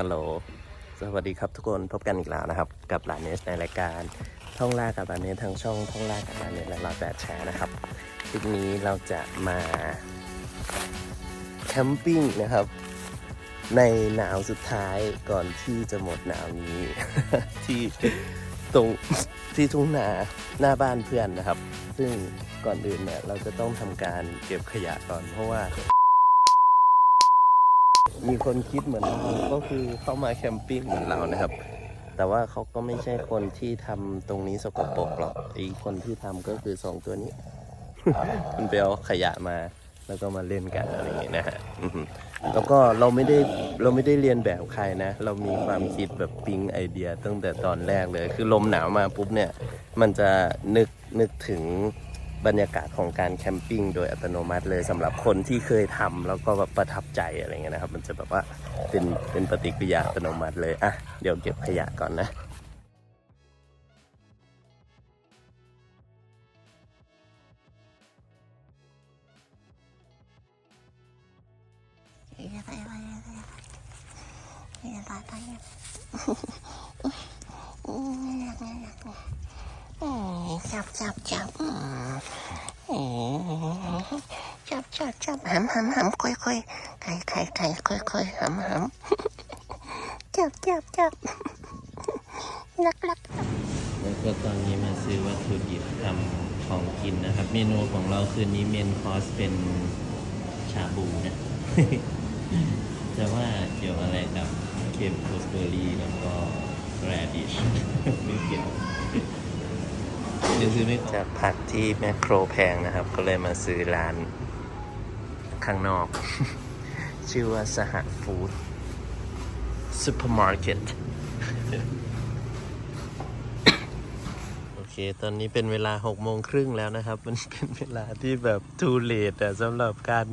ฮัลโหล สวัสดีครับทุกคน พบกันอีกแล้วนะครับ กับหลานเนสในรายการท่องล่ากับหลานเนสทางช่องท่องล่ากับหลานเนสและหลอดแปดแชร์นะครับคลิปนี้เราจะมาแคมปิ้งนะครับ ในหนาวสุดท้ายก่อนที่จะหมดหนาวนี้ ที่ตรงที่ทุ่งนาหน้าบ้านเพื่อนนะครับ ซึ่งก่อนอื่นเนี่ยเราจะต้องทำการเก็บขยะก่อนเพราะว่า มีคนคิดเหมือนเราก็คือเข้ามาแคมปิ้งเหมือนเรานะครับ แต่ว่าเขาก็ไม่ใช่คนที่ทำตรงนี้สกปรกหรอกไอ้คนที่ทำก็คือสองตัวนี้มันไปเอาขยะมาแล้วก็มาเล่นกันอะไรอย่างเงี้ยนะฮะแล้วก็เราไม่ได้เราไม่ได้เรียนแบบใครนะ เรามีความคิดแบบปิ๊งไอเดียตั้งแต่ตอนแรกเลย คือลมหนาวมาปุ๊บเนี่ย มันจะนึกนึกถึง บรรยากาศของการแคมปิ้งโดยอัตโนมัติเลยสำหรับคนที่เคยทำแล้วก็แบบประทับใจอะไรเงี้ยนะครับ มันจะแบบว่าเป็นเป็นปฏิกิริยาอัตโนมัติเลยอะเดี๋ยวเก็บขยะก่อนนะ จับจับจับจับจับจับหำหำหำค่อยค่อยไข่ไข่ไข่ค่อยค่อยหำหำจับจับจับลักลักแล้วก็ตอนนี้มาซื้อวัตถุดิบทำของกินนะครับ เมนูของเราคืนนี้เมนคอสเป็นชาบูนะแต่ว่าเกี่ยวอะไรกับเค็มโคสเบอรี่แล้วก็แรดิชไม่เกี่ยว เดี๋ยวซื้อไม่จากผักที่แมคโครแพงนะครับ ก็เลยมาซื้อร้านข้างนอก ชื่อว่าสหฟู้ดซูเปอร์มาร์เก็ตโอเค ตอนนี้เป็นเวลา6โมงครึ่งแล้วนะครับ มันเป็นเวลาที่แบบทูเลตอะสำหรับการ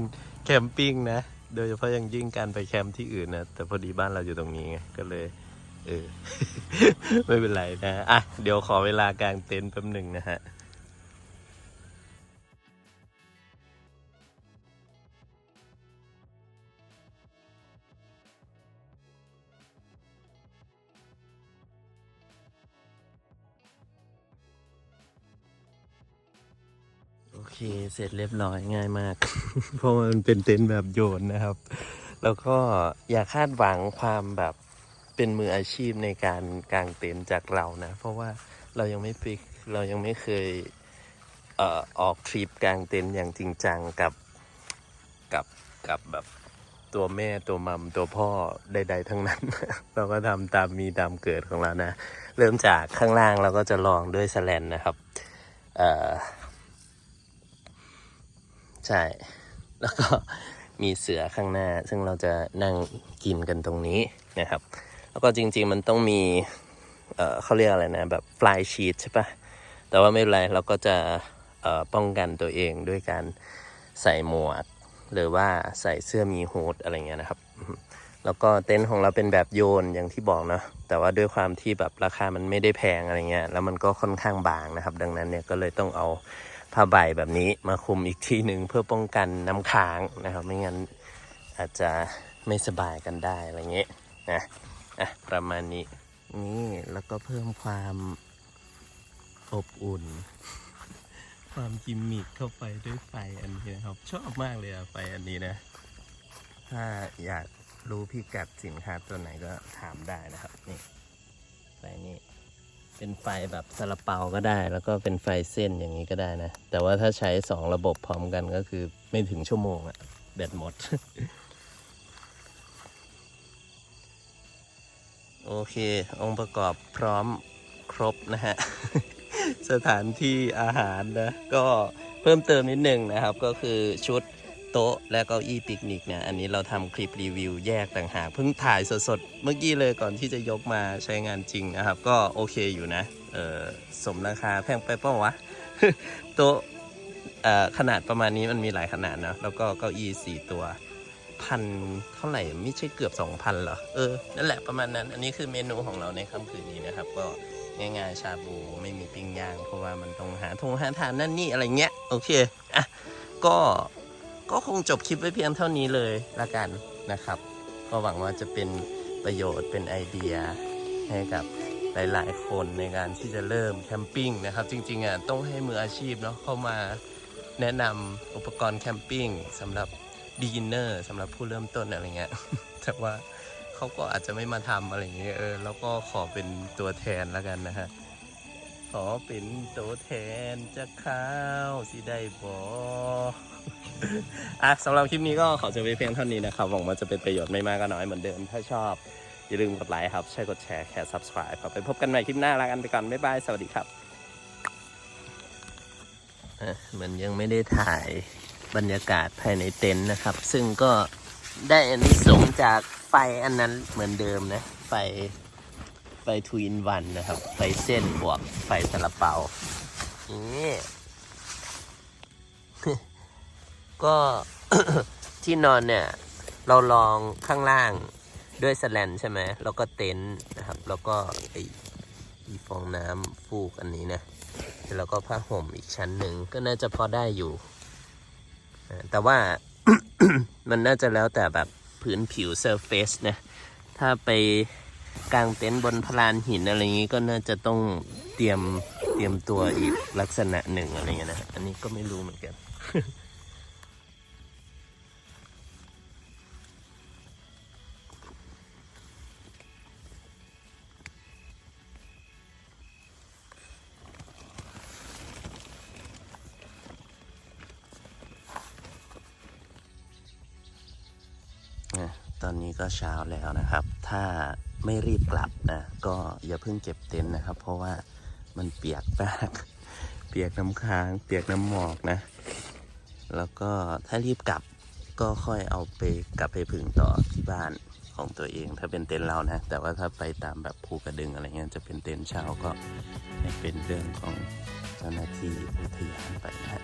แคมปิ้งนะ โดยเฉพาะอย่างยิ่งการไปแคมป์ที่อื่นนะ แต่พอดีบ้านเราอยู่ตรงนี้ไง ก็เลย เออ ไม่เป็นไรนะอะ เดี๋ยวขอเวลากางเต็นท์แป๊บหนึ่งนะฮะโอเค เสร็จเรียบร้อยง่ายมาก เพราะมันเป็นเต็นท์แบบโยนนะครับ แล้วก็อย่าคาดหวังความแบบ เป็นมืออาชีพในการกางเต็นท์จากเรานะ เพราะว่าเรายังไม่ฟิกเรายังไม่เคยเอ่อออกทริปกางเต็นท์อย่างจริงจังกับกับกับแบบตัวแม่ตัวมัมตัวพ่อใด ๆ ทั้งนั้น เราก็ทำตามมีตามเกิดของเรานะ เริ่มจากข้างล่างเราก็จะลองด้วยสแลนนะครับเอ่อใช่ แล้วก็มีเสือข้างหน้า ซึ่งเราจะนั่งกินกันตรงนี้นะครับ แล้วก็จริง ๆ มันต้องมี เอ่อเขาเรียกอะไรนะ แบบฟลายชีตใช่ปะแต่ว่าไม่เป็นไรเราก็จะเอ่อป้องกันตัวเองด้วยการใส่หมวก หรือว่าใส่เสื้อมีฮูดอะไรเงี้ยนะครับ แล้วก็เต็นท์ของเราเป็นแบบโยนอย่างที่บอกเนาะแต่ว่าด้วยความที่แบบราคามันไม่ได้แพงอะไรเงี้ยแล้วมันก็ค่อนข้างบางนะครับ ดังนั้นเนี่ยก็เลยต้องเอาผ้าใบแบบนี้มาคลุมอีกทีหนึ่งเพื่อป้องกันน้ำค้างนะครับ ไม่งั้นอาจจะไม่สบายกันได้อะไรเงี้ยนะ อะประมาณนี้ นี่แล้วก็เพิ่มความอบอุ่น ความกิมมิคเข้าไปด้วยไฟอันนี้นะครับ ชอบมากเลยอะไฟอันนี้นะ ถ้าอยากรู้พิกัดสินค้าตัวไหนก็ถามได้นะครับ นี่ไฟนี้เป็นไฟแบบซาลาเปาก็ได้ แล้วก็เป็นไฟเส้นอย่างนี้ก็ได้นะ แต่ว่าถ้าใช้สองระบบพร้อมกันก็คือไม่ถึงชั่วโมงอะแบตหมด โอเค องค์ประกอบพร้อมครบนะฮะ สถานที่อาหารนะ ก็เพิ่มเติมนิดนึงนะครับ ก็คือชุดโต๊ะและเก้าอี้ปิกนิกเนี่ย อันนี้เราทำคลิปรีวิวแยกต่างหากเพิ่งถ่ายสดๆ เมื่อกี้เลยก่อนที่จะยกมาใช้งานจริงนะครับ ก็โอเคอยู่นะ เออสมราคาแพงไปเปล่าวะ โต๊ะขนาดประมาณนี้มันมีหลายขนาดนะ แล้วก็เก้าอี้สี่ตัว พันเท่าไหร่ไม่ใช่เกือบสองพันเหรอ เออ นั่นแหละประมาณนั้น อันนี้คือเมนูของเราในค่ำคืนนี้นะครับ ก็ง่ายๆชาบูไม่มีปิ้งย่าง เพราะว่ามันต้องหาทงหาทานนั่นนี่อะไรเงี้ย โอเค อะ ก็ก็คงจบคลิปไว้เพียงเท่านี้เลยละกันนะครับ ก็หวังว่าจะเป็นประโยชน์เป็นไอเดียให้กับหลาย ๆ คนในการที่จะเริ่มแคมปิ้งนะครับ จริง ๆ อะต้องให้มืออาชีพเนาะเข้ามาแนะนำอุปกรณ์แคมปิ้งสำหรับ beginner สำหรับผู้เริ่มต้นอะไรเงี้ย แต่ว่าเขาก็อาจจะไม่มาทำอะไรเงี้ยเออแล้วก็ขอเป็นตัวแทนแล้วกันนะฮะ ขอเป็นตัวแทนจะข้าวสิได้บออะสำหรับคลิปนี้ก็ขอจะไปเพียงเท่านี้นะครับหวังว่าจะเป็นประโยชน์ไม่มากก็น้อยเหมือนเดิมถ้าชอบ อย่าลืมกดไลค์ครับใช่กดแชร์แค่ subscribe ครับไปพบกันใหม่คลิปหน้าลากันไปก่อน บ๊ายบาย สวัสดีครับอะมันยังไม่ได้ถ่าย บรรยากาศภายในเต็นท์นะครับ ซึ่งก็ได้อันนี้สงจากไฟอันนั้นเหมือนเดิมนะ ไฟไฟทวินวันนะครับ ไฟเส้นบวกไฟซาลาเปานี่ก็ที่นอนเนี่ย เราลองข้างล่างด้วยสแลนใช่ไหม แล้วก็เต็นท์นะครับ แล้วก็ไอีฟองน้ำฟูกอันนี้นะแล้วก็ผ้าห่มอีกชั้นหนึ่งก็น่าจะพอได้อยู่ แต่ว่ามันน่าจะแล้วแต่แบบพื้นผิวเซอร์เฟซนะ ถ้าไปกางเต็นท์บนพลานหินอะไรอย่างนี้ก็น่าจะต้องเตรียมเตรียมตัวอีกลักษณะหนึ่งอะไรเงี้ยนะ อันนี้ก็ไม่รู้เหมือนกัน ตอนนี้ก็เช้าแล้วนะครับ ถ้าไม่รีบกลับนะ ก็อย่าเพิ่งเก็บเต็นท์นะครับ เพราะว่ามันเปียกมาก เปียกน้ำค้าง เปียกน้ำหมอกนะ แล้วก็ถ้ารีบกลับก็ค่อยเอาไปกลับไปผึ่งต่อที่บ้านของตัวเอง ถ้าเป็นเต็นท์เรานะ แต่ว่าถ้าไปตามแบบภูกระดึงอะไรเงี้ยจะเป็นเต็นท์เช่าก็เป็นเรื่องของเจ้าหน้าที่อุทยานไปนะฮะ